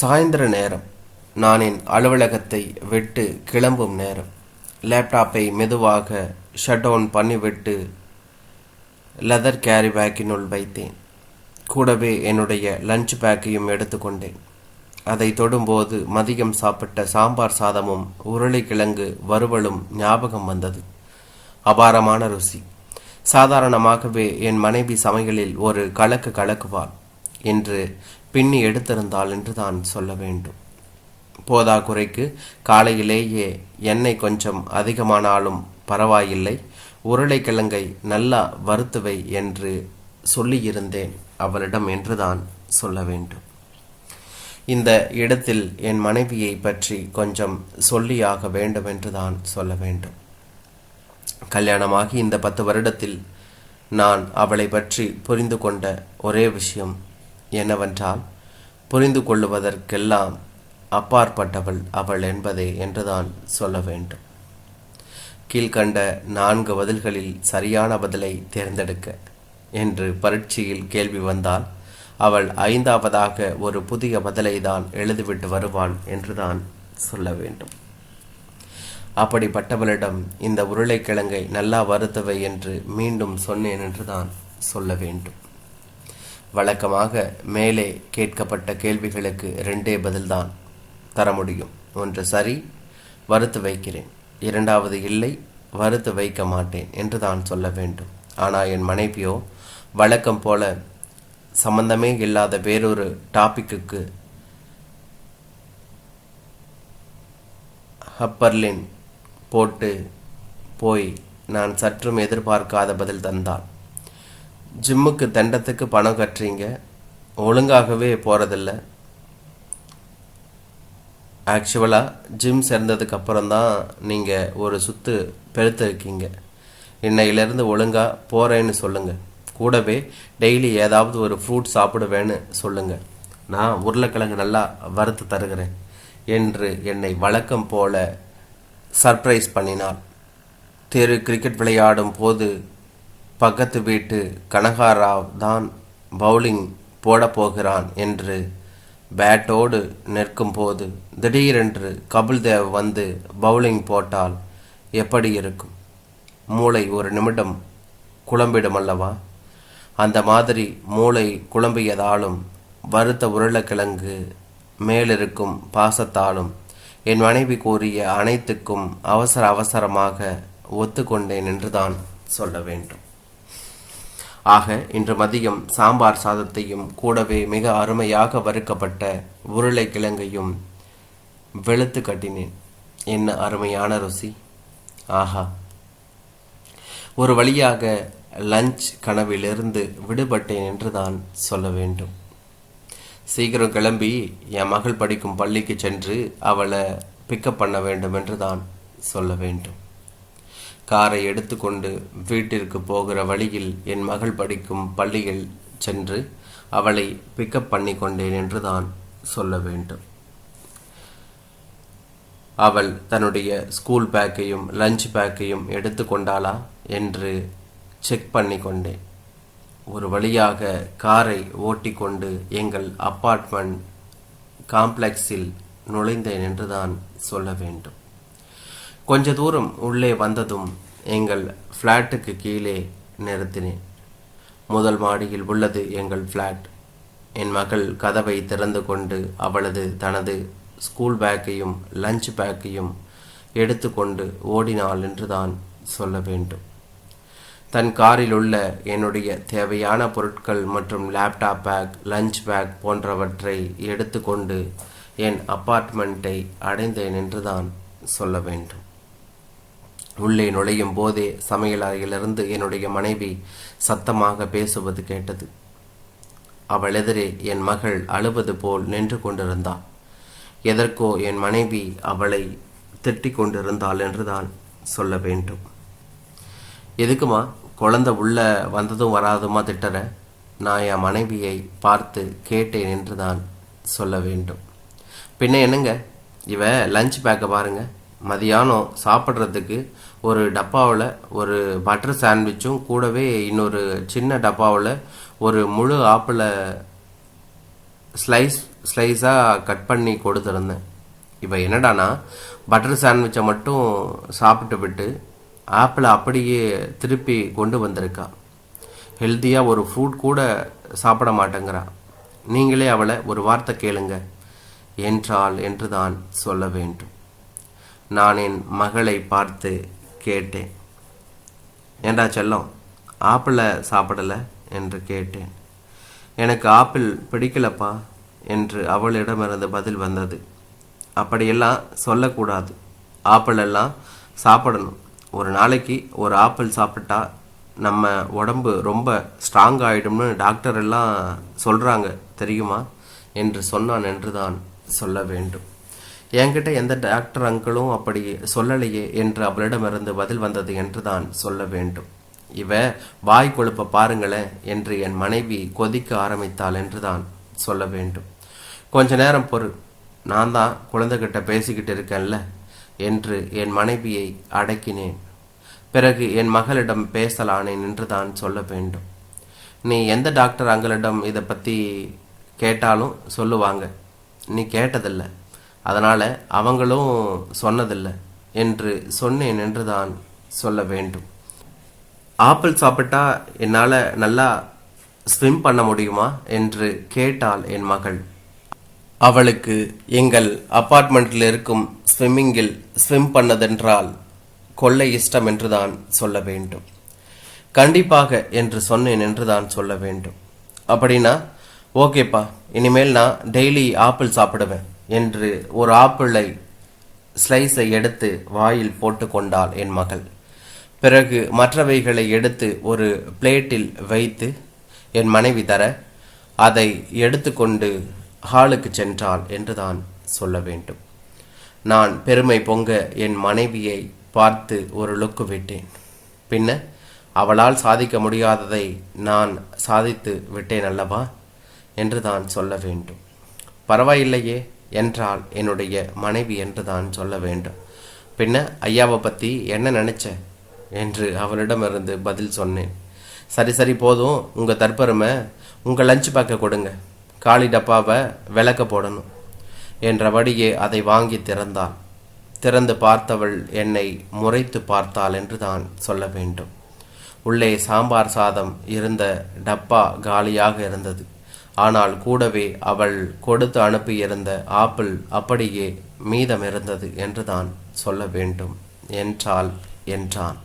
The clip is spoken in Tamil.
சாயந்தர நேரம். நான் என் அலுவலகத்தை விட்டு கிளம்பும் நேரம். லேப்டாப்பை மெதுவாக ஷட் டவுன் பண்ணிவிட்டு லெதர் கேரி பேக்கினுள் வைத்தேன். கூடவே என்னுடைய லஞ்ச் பேக்கையும் எடுத்துக்கொண்டேன் அதை தொடும்போது மதியம் சாப்பிட்ட சாம்பார் சாதமும் உருளைக்கிழங்கு வறுவலும் ஞாபகம் வந்தது. அபாரமான ருசி. சாதாரணமாகவே என் மனைவி சமையலில் ஒரு கலக்கு கலக்குவாள். என்று பின்னி எடுத்திருந்தாள் என்று தான் சொல்ல வேண்டும். போதா குறைக்கு காலையிலேயே எண்ணெய் கொஞ்சம் அதிகமானாலும் பரவாயில்லை உருளைக்கிழங்கை நல்லா வறுத்துவை என்று சொல்லியிருந்தேன் அவளிடம் என்றுதான் சொல்ல வேண்டும். இந்த இடத்தில் என் மனைவியை பற்றி கொஞ்சம் சொல்லியாக வேண்டும் என்று தான் சொல்ல வேண்டும். கல்யாணமாகி இந்த பத்து வருடத்தில் நான் அவளை பற்றி புரிந்து கொண்ட ஒரே விஷயம் என்னவென்றால் புரிந்து கொள்ளுவதற்கெல்லாம் அப்பாற்பட்டவள் அவள் என்பதே என்றுதான் சொல்ல வேண்டும். கீழ்கண்ட நான்கு பதில்களில் சரியான பதிலை தேர்ந்தெடுக்க என்று பரீட்சையில் கேள்வி வந்தால் அவள் ஐந்தாவதாக ஒரு புதிய பதிலை தான் எழுதிவிட்டு வருவாள் என்றுதான் சொல்ல வேண்டும். அப்படிப்பட்டவளிடம் இந்த உருளைக்கிழங்கை நல்லா வருத்தவை என்று மீண்டும் சொன்னேன் என்றுதான் சொல்ல வேண்டும். வழக்கமாக மேலே கேட்கப்பட்ட கேள்விகளுக்கு ரெண்டே பதில்தான் தர முடியும். ஒன்று சரி வறுத்து வைக்கிறேன். இரண்டாவது இல்லை வறுத்து வைக்க மாட்டேன் என்று தான் சொல்ல வேண்டும். ஆனால் என் மனைவியோ வழக்கம் போல சம்பந்தமே இல்லாத வேறொரு டாபிக்குக்கு ஹப்பர்லின் போட்டு போய் நான் சற்றும் எதிர்பார்க்காத பதில் தந்தான். ஜிம்முக்கு தண்டத்துக்கு பணம் கட்டுறீங்க. ஒழுங்காகவே போகிறதில்ல ஆக்சுவலாக ஜிம் சேர்ந்ததுக்கப்புறம் தான் நீங்கள் ஒரு சுற்று பெருத்திருக்கீங்க இன்னையிலேருந்து ஒழுங்காக போகிறேன்னு சொல்லுங்கள் கூடவே டெய்லி ஏதாவது ஒரு ஃப்ரூட் சாப்பிடுவேன்னு சொல்லுங்கள் நான் உருளைக்கிழங்கு நல்லா வறுத்து தருகிறேன் என்று என்னை வழக்கம் போல சர்ப்ரைஸ் பண்ணினார். தெரு கிரிக்கெட் விளையாடும் போது பக்கத்து வீட்டு கனகாராவ் தான் பவுலிங் போடப்போகிறான் என்று பேட்டோடு நிற்கும் போது திடீரென்று கபில் தேவ் வந்து பவுலிங் போட்டால் எப்படி இருக்கும்? மூளை ஒரு நிமிடம் குழம்பிடும் அல்லவா? அந்த மாதிரி மூளை குழம்பியதாலும் வறுத்த உருளைக்கிழங்கு மேலிருக்கும் பாசத்தாலும் என் மனைவி கூறிய அனைத்துக்கும் அவசர அவசரமாக ஒத்துக்கொண்டேன் என்றுதான் சொல்ல வேண்டும். ஆக இன்று மதியம் சாம்பார் சாதத்தையும் கூடவே மிக அருமையாக வறுக்கப்பட்ட உருளைக்கிழங்கையும் வெளுத்து கட்டினேன். என்ன அருமையான ருசி. ஆஹா. ஒரு வழியாக லஞ்ச் கனவிலிருந்து விடுபட்டேன் என்று தான் சொல்ல வேண்டும். சீக்கிரம் கிளம்பி என் மகள் படிக்கும் பள்ளிக்கு சென்று அவளை பிக்கப் பண்ண வேண்டும் என்று தான் சொல்ல வேண்டும். காரை எடுத்துக்கொண்டு வீட்டிற்கு போகிற வழியில் என் மகள் படிக்கும் பள்ளியில் சென்று அவளை பிக்கப் பண்ணி கொண்டேன் என்று தான் சொல்ல வேண்டும். அவள் தன்னுடைய ஸ்கூல் பேக்கையும் லஞ்ச் பேக்கையும் எடுத்துக்கொண்டாளா என்று செக் பண்ணி கொண்டேன். ஒரு வழியாக காரை ஓட்டிக்கொண்டு எங்கள் அப்பார்ட்மெண்ட் காம்ப்ளெக்ஸில் நுழைந்தேன் என்று தான் சொல்ல வேண்டும். கொஞ்ச தூரம் உள்ளே வந்ததும் எங்கள் ஃப்ளாட்டுக்கு கீழே நிறுத்தினேன். முதல் மாடியில் உள்ளது எங்கள் ஃப்ளாட் என் மகள் கதவை திறந்து கொண்டு அவளது தனது ஸ்கூல் பேக்கையும் லஞ்ச் பேக்கையும் எடுத்துக்கொண்டு ஓடினாள் என்று தான் சொல்ல வேண்டும். தன் காரில் உள்ள என்னுடைய தேவையான பொருட்கள் மற்றும் லேப்டாப் பேக் லஞ்ச் பேக் போன்றவற்றை எடுத்துக்கொண்டு என் அப்பார்ட்மெண்ட்டை அடைந்தேன் என்றுதான் சொல்ல வேண்டும். உள்ளே நுழையும் போதே சமையல் அறையிலிருந்து என்னுடைய மனைவி சத்தமாக பேசுவது கேட்டது. அவள் எதிரே என் மகள் அழுவது போல் நின்று கொண்டிருந்தாள் எதற்கோ என் மனைவி அவளை திட்டிக் கொண்டிருந்தாள் என்றுதான் சொல்ல வேண்டும். எதுக்குமா குழந்தை உள்ள வந்ததும் வராதுமா திட்டற? நான் என் மனைவியை பார்த்து கேட்டேன் என்றுதான் சொல்ல வேண்டும். பின்ன என்னங்க? இவ லஞ்ச் பேக்கை பாருங்கள் மதியானம் சாப்பிட்றதுக்கு ஒரு டப்பாவில் ஒரு பட்டர் சாண்ட்விச்சும் கூடவே இன்னொரு சின்ன டப்பாவில் ஒரு முழு ஆப்பிளை ஸ்லைஸ் ஸ்லைஸாக கட் பண்ணி கொடுத்துருந்தேன். இப்போ என்னடானா பட்டர் சாண்ட்விச்சை மட்டும் சாப்பிட்டு விட்டு ஆப்பிளை அப்படியே திருப்பி கொண்டு வந்திருக்கா. ஹெல்த்தியாக ஒரு ஃப்ரூட் கூட சாப்பிட மாட்டேங்கிறா. நீங்களே அவளை ஒரு வார்த்தை கேளுங்க. என்றால் என்று தான் சொல்ல வேண்டும். நான் என் மகளை பார்த்து கேட்டேன். ஏண்டா செல்லம் ஆப்பிளை சாப்பிடலை? என்று கேட்டேன். எனக்கு ஆப்பிள் பிடிக்கலப்பா என்று அவளிடமிருந்து பதில் வந்தது. அப்படியெல்லாம் சொல்லக்கூடாது. ஆப்பிள் எல்லாம் சாப்பிடணும். ஒரு நாளைக்கு ஒரு ஆப்பிள் சாப்பிட்டா நம்ம உடம்பு ரொம்ப ஸ்ட்ராங் ஆகிடும்னு டாக்டர் எல்லாம் சொல்கிறாங்க தெரியுமா? என்று சொன்னான் என்று தான் சொல்ல வேண்டும். என்கிட்ட எந்த டாக்டர் அங்கிளும் அப்படி சொல்லலையே என்று அவளிடமிருந்து பதில் வந்தது என்று தான் சொல்ல வேண்டும். இவ வாய் கொழுப்ப பாருங்களேன் என்று என் மனைவி கொதிக்க ஆரம்பித்தாள் என்று தான் சொல்ல வேண்டும். கொஞ்ச நேரம் பொறு. நான் தான் குழந்தைகிட்ட பேசிக்கிட்டு இருக்கேன்ல என்று என் மனைவியை அடக்கினேன். பிறகு என் மகளிடம் பேசலானேன் என்று தான் சொல்ல வேண்டும். நீ எந்த டாக்டர் அங்களிடம் இதை பற்றி கேட்டாலும் சொல்லுவாங்க. நீ கேட்டதில்ல. அதனால் அவங்களும் சொன்னதில்லை என்று சொன்னேன் என்று தான் சொல்ல வேண்டும். ஆப்பிள் சாப்பிட்டா என்னால் நல்லா ஸ்விம் பண்ண முடியுமா என்று கேட்டாள் என் மகள். அவளுக்கு எங்கள் அப்பார்ட்மெண்ட்டில் இருக்கும் ஸ்விம்மிங்கில் ஸ்விம் பண்ணதென்றால் கொள்ளை இஷ்டம் என்றுதான் சொல்ல வேண்டும். கண்டிப்பாக என்று சொன்னேன் என்றுதான் சொல்ல வேண்டும். அப்படின்னா ஓகேப்பா இனிமேல் நான் டெய்லி ஆப்பிள் சாப்பிடுவேன். என்று ஒரு ஆப்பிளை ஸ்லைஸை எடுத்து வாயில் போட்டுக்கொண்டாள் என் மகள். பிறகு மற்றவைகளை எடுத்து ஒரு பிளேட்டில் வைத்து என் மனைவி தர அதை எடுத்துக்கொண்டு ஹாலுக்கு சென்றாள் என்றுதான் சொல்ல வேண்டும். நான் பெருமை பொங்க என் மனைவியை பார்த்து ஒரு லுக்கு விட்டேன். பின்ன அவளால் சாதிக்க முடியாததை நான் சாதித்து விட்டேன் அல்லவா? என்று தான் சொல்ல வேண்டும். பரவாயில்லையே என்றால் என்னுடைய மனைவி என்று தான் சொல்ல வேண்டும். பின்ன ஐயாவை பற்றி என்ன நினைச்ச? என்று அவளிடமிருந்து பதில் சொன்னேன். சரி சரி போதும். உங்கள் தற்பெருமை உங்கள் லஞ்ச் பேக்கை கொடுங்க. காலி டப்பாவை விளக்க போடணும் என்றபடியே அதை வாங்கி திறந்தாள். திறந்து பார்த்தவள் என்னை முறைத்து பார்த்தாள் என்று தான் சொல்ல வேண்டும். உள்ளே சாம்பார் சாதம் இருந்த டப்பா காலியாக இருந்தது. ஆனால் கூடவே அவள் கொடுத்து அனுப்பியிருந்த ஆப்பிள் அப்படியே மீதம் இருந்தது சொல்ல வேண்டும். என்றால் என்றான்.